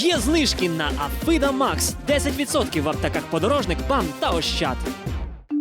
Є знижки на Афида Макс 10% в аптеках подорожник, БАМ та Ощад.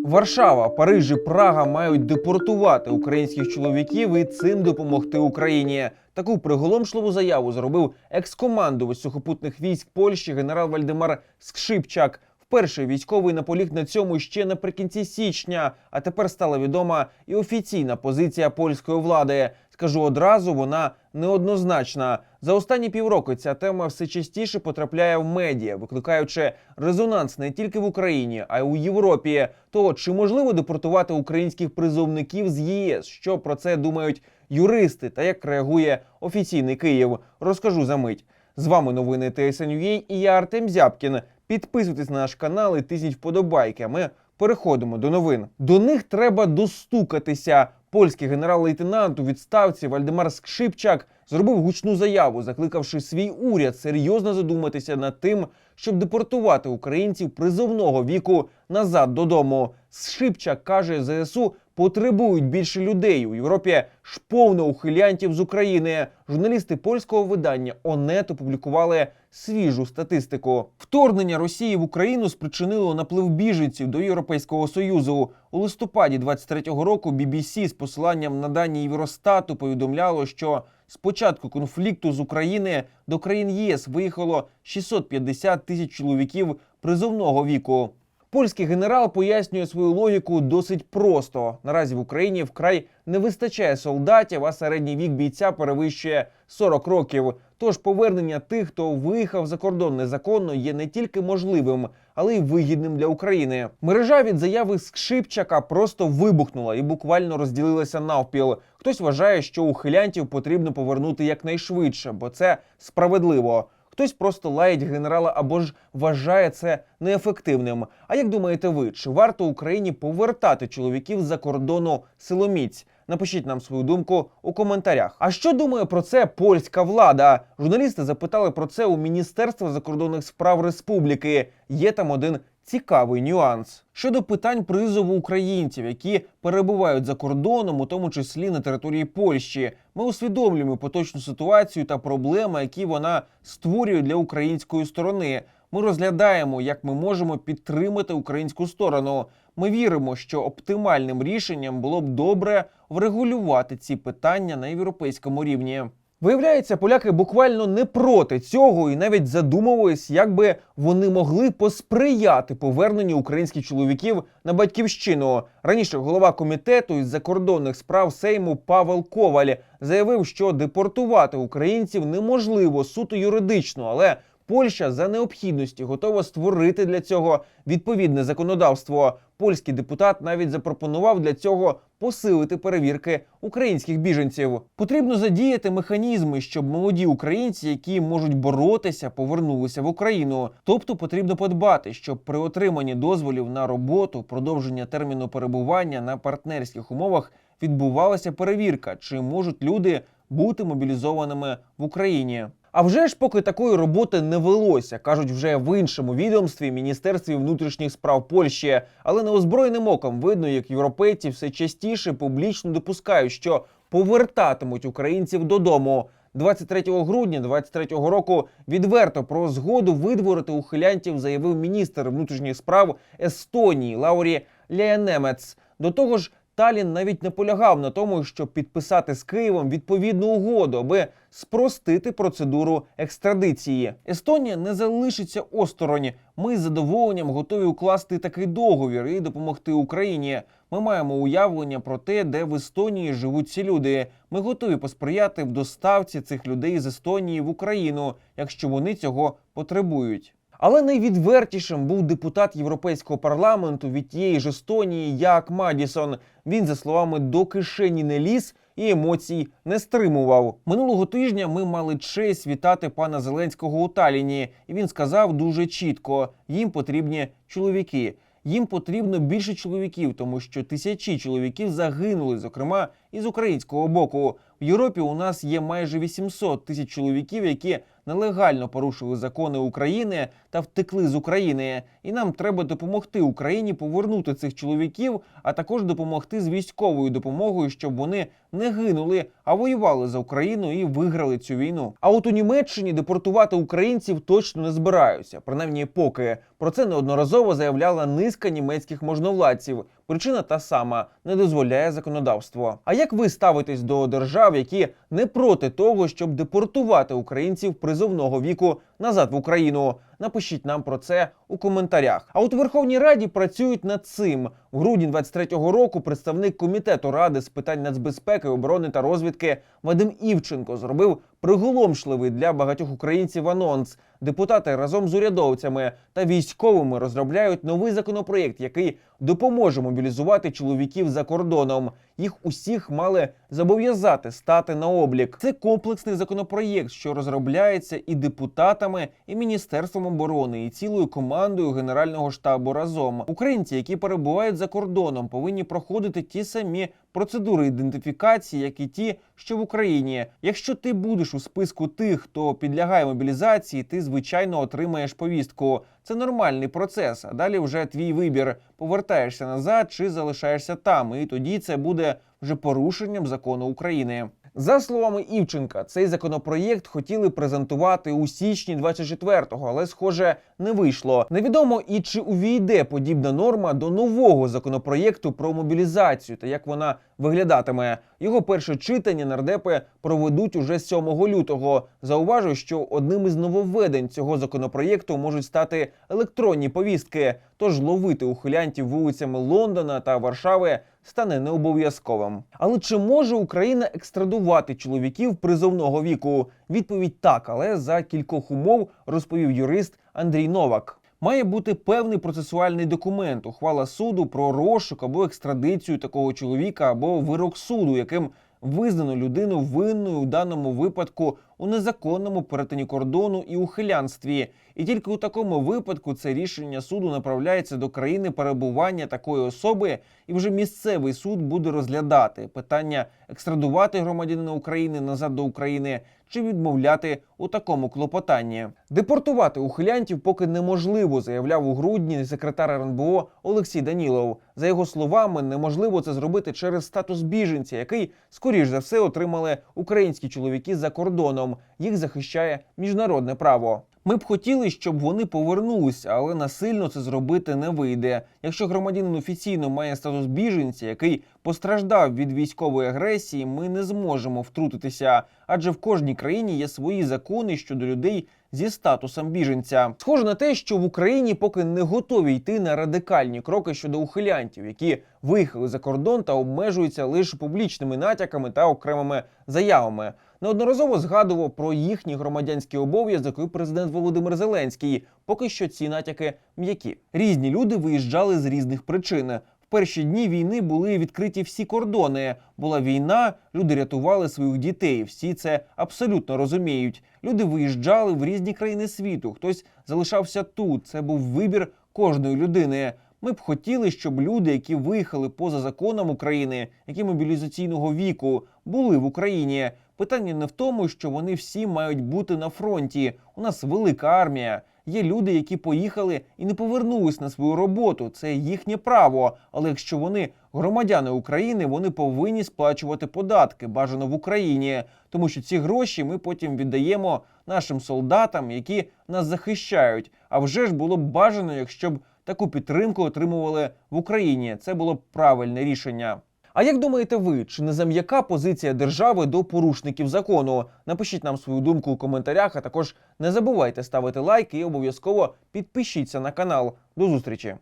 Варшава, Париж і Прага мають депортувати українських чоловіків і цим допомогти Україні. Таку приголомшливу заяву зробив екс-командувач сухопутних військ Польщі генерал Вальдемар Скшипчак. Вперше військовий наполіг на цьому ще наприкінці січня. А тепер стала відома і офіційна позиція польської влади. Скажу одразу, вона неоднозначна. За останні півроку ця тема все частіше потрапляє в медіа, викликаючи резонанс не тільки в Україні, а й у Європі. То чи можливо депортувати українських призовників з ЄС? Що про це думають юристи та як реагує офіційний Київ? Розкажу за мить. З вами новини ТСНЮА і я Артем Зябкін. Підписуйтесь на наш канал і тисніть вподобайки. Ми переходимо до новин. До них треба достукатися. Польський генерал-лейтенант у відставці Вальдемар Скшипчак зробив гучну заяву, закликавши свій уряд серйозно задуматися над тим, щоб депортувати українців призовного віку назад додому. Скшипчак каже, ЗСУ потребують більше людей. У Європі ж повно ухилянтів з України. Журналісти польського видання ОНЕТ опублікували свіжу статистику. Вторгнення Росії в Україну спричинило наплив біженців до Європейського союзу. У листопаді 23-го року BBC з посиланням на дані Євростату повідомляло, що з початку конфлікту з України до країн ЄС виїхало 650 тисяч чоловіків призовного віку. Польський генерал пояснює свою логіку досить просто. Наразі в Україні вкрай не вистачає солдатів, а середній вік бійця перевищує 40 років. Тож повернення тих, хто виїхав за кордон незаконно, є не тільки можливим, але й вигідним для України. Мережа від заяви Скшипчака просто вибухнула і буквально розділилася навпіл. Хтось вважає, що ухилянтів потрібно повернути якнайшвидше, бо це справедливо. Хтось просто лаять генерала або ж вважає це неефективним. А як думаєте ви, чи варто Україні повертати чоловіків з-за кордону силоміць? Напишіть нам свою думку у коментарях. А що думає про це польська влада? Журналісти запитали про це у Міністерства закордонних справ Республіки. Є там один цікавий нюанс щодо питань призову українців, які перебувають за кордоном, у тому числі на території Польщі. Ми усвідомлюємо поточну ситуацію та проблеми, які вона створює для української сторони. Ми розглядаємо, як ми можемо підтримати українську сторону. Ми віримо, що оптимальним рішенням було б добре врегулювати ці питання на європейському рівні. Виявляється, поляки буквально не проти цього і навіть задумувались, як би вони могли посприяти поверненню українських чоловіків на батьківщину. Раніше голова комітету із закордонних справ Сейму Павел Коваль заявив, що депортувати українців неможливо суто юридично, але Польща за необхідності готова створити для цього відповідне законодавство. Польський депутат навіть запропонував для цього посилити перевірки українських біженців. Потрібно задіяти механізми, щоб молоді українці, які можуть боротися, повернулися в Україну. Тобто потрібно подбати, щоб при отриманні дозволів на роботу, продовження терміну перебування на партнерських умовах відбувалася перевірка, чи можуть люди бути мобілізованими в Україні. А вже ж поки такої роботи не велося, кажуть вже в іншому відомстві Міністерстві внутрішніх справ Польщі. Але неозброєним оком видно, як європейці все частіше публічно допускають, що повертатимуть українців додому. 23 грудня 23 року відверто про згоду видворити ухилянтів заявив міністр внутрішніх справ Естонії Лаурі Ляянемец. До того ж, Талін навіть наполягав на тому, щоб підписати з Києвом відповідну угоду, аби спростити процедуру екстрадиції. Естонія не залишиться осторонь. Ми з задоволенням готові укласти такий договір і допомогти Україні. Ми маємо уявлення про те, де в Естонії живуть ці люди. Ми готові посприяти в доставці цих людей з Естонії в Україну, якщо вони цього потребують. Але найвідвертішим був депутат Європейського парламенту від тієї ж Естонії Як Мадісон. Він, за словами, до кишені не ліз і емоцій не стримував. Минулого тижня ми мали честь вітати пана Зеленського у Таліні, і він сказав дуже чітко: їм потрібні чоловіки. Їм потрібно більше чоловіків, тому що тисячі чоловіків загинули, зокрема і з українського боку. В Європі у нас є майже 800 тисяч чоловіків, які нелегально порушили закони України та втекли з України. І нам треба допомогти Україні повернути цих чоловіків, а також допомогти з військовою допомогою, щоб вони не гинули, а воювали за Україну і виграли цю війну. А от у Німеччині депортувати українців точно не збираються, принаймні поки про це неодноразово заявляла низка німецьких можновладців. Причина та сама не дозволяє законодавство. А як ви ставитесь до держав, які не проти того, щоб депортувати українців призовного віку назад в Україну? Напишіть нам про це у коментарях. А от у Верховній Раді працюють над цим. В грудні 23-го року представник комітету ради з питань нацбезпеки, оборони та розвідки Вадим Івченко зробив приголомшливий для багатьох українців анонс. Депутати разом з урядовцями та військовими розробляють новий законопроєкт, який допоможе мобілізувати чоловіків за кордоном. Їх усіх мали зобов'язати стати на облік. Це комплексний законопроєкт, що розробляється і депутатами, і міністерством оборони, і цілою командою Генерального штабу разом. Українці, які перебувають за кордоном, повинні проходити ті самі процедури ідентифікації, як і ті, що в Україні. Якщо ти будеш у списку тих, хто підлягає мобілізації, ти звичайно отримаєш повістку. Це нормальний процес. А далі вже твій вибір: повертаєшся назад чи залишаєшся там. І тоді це буде вже порушенням закону України. За словами Івченка, цей законопроєкт хотіли презентувати у січні 24-го, але схоже не вийшло. Невідомо і чи увійде подібна норма до нового законопроєкту про мобілізацію та як вона виглядатиме. Його перше читання нардепи проведуть уже 7 лютого. Зауважу, що одним із нововведень цього законопроєкту можуть стати електронні повістки. Тож ловити ухилянтів вулицями Лондона та Варшави стане не обов'язковим. Але чи може Україна екстрадувати чоловіків призовного віку? Відповідь так, але за кількох умов розповів юрист Андрій Новак. Має бути певний процесуальний документ, ухвала суду про розшук або екстрадицію такого чоловіка, або вирок суду, яким визнано людину винною у даному випадку у незаконному перетині кордону і ухилянстві. І тільки у такому випадку це рішення суду направляється до країни перебування такої особи, і вже місцевий суд буде розглядати питання екстрадувати громадянина України назад до України чи відмовляти у такому клопотанні. Депортувати ухилянтів поки неможливо, заявляв у грудні секретар РНБО Олексій Данілов. За його словами, неможливо це зробити через статус біженця, який скоріш за все отримали українські чоловіки за кордоном. Їх захищає міжнародне право. Ми б хотіли, щоб вони повернулися, але насильно це зробити не вийде. Якщо громадянин офіційно має статус біженця, який постраждав від військової агресії, ми не зможемо втрутитися, адже в кожній країні є свої закони щодо людей зі статусом біженця. Схоже на те, що в Україні поки не готові йти на радикальні кроки щодо ухилянтів, які виїхали за кордон та обмежуються лише публічними натяками та окремими заявами. Неодноразово згадував про їхній громадянський обов'язок і президент Володимир Зеленський. Поки що ці натяки м'які. Різні люди виїжджали з різних причин. Перші дні війни були відкриті всі кордони. Була війна, люди рятували своїх дітей. Всі це абсолютно розуміють. Люди виїжджали в різні країни світу. Хтось залишався тут. Це був вибір кожної людини. Ми б хотіли, щоб люди, які виїхали поза законом України, які мобілізаційного віку, були в Україні. Питання не в тому, що вони всі мають бути на фронті. У нас велика армія. Є люди, які поїхали і не повернулись на свою роботу. Це їхнє право. Але якщо вони громадяни України, вони повинні сплачувати податки, бажано в Україні, тому що ці гроші ми потім віддаємо нашим солдатам, які нас захищають. А вже ж було б бажано, якщо б таку підтримку отримували в Україні. Це було б правильне рішення. А як думаєте ви, чи не зам'яка позиція держави до порушників закону? Напишіть нам свою думку у коментарях, а також не забувайте ставити лайк і обов'язково підпишіться на канал. До зустрічі!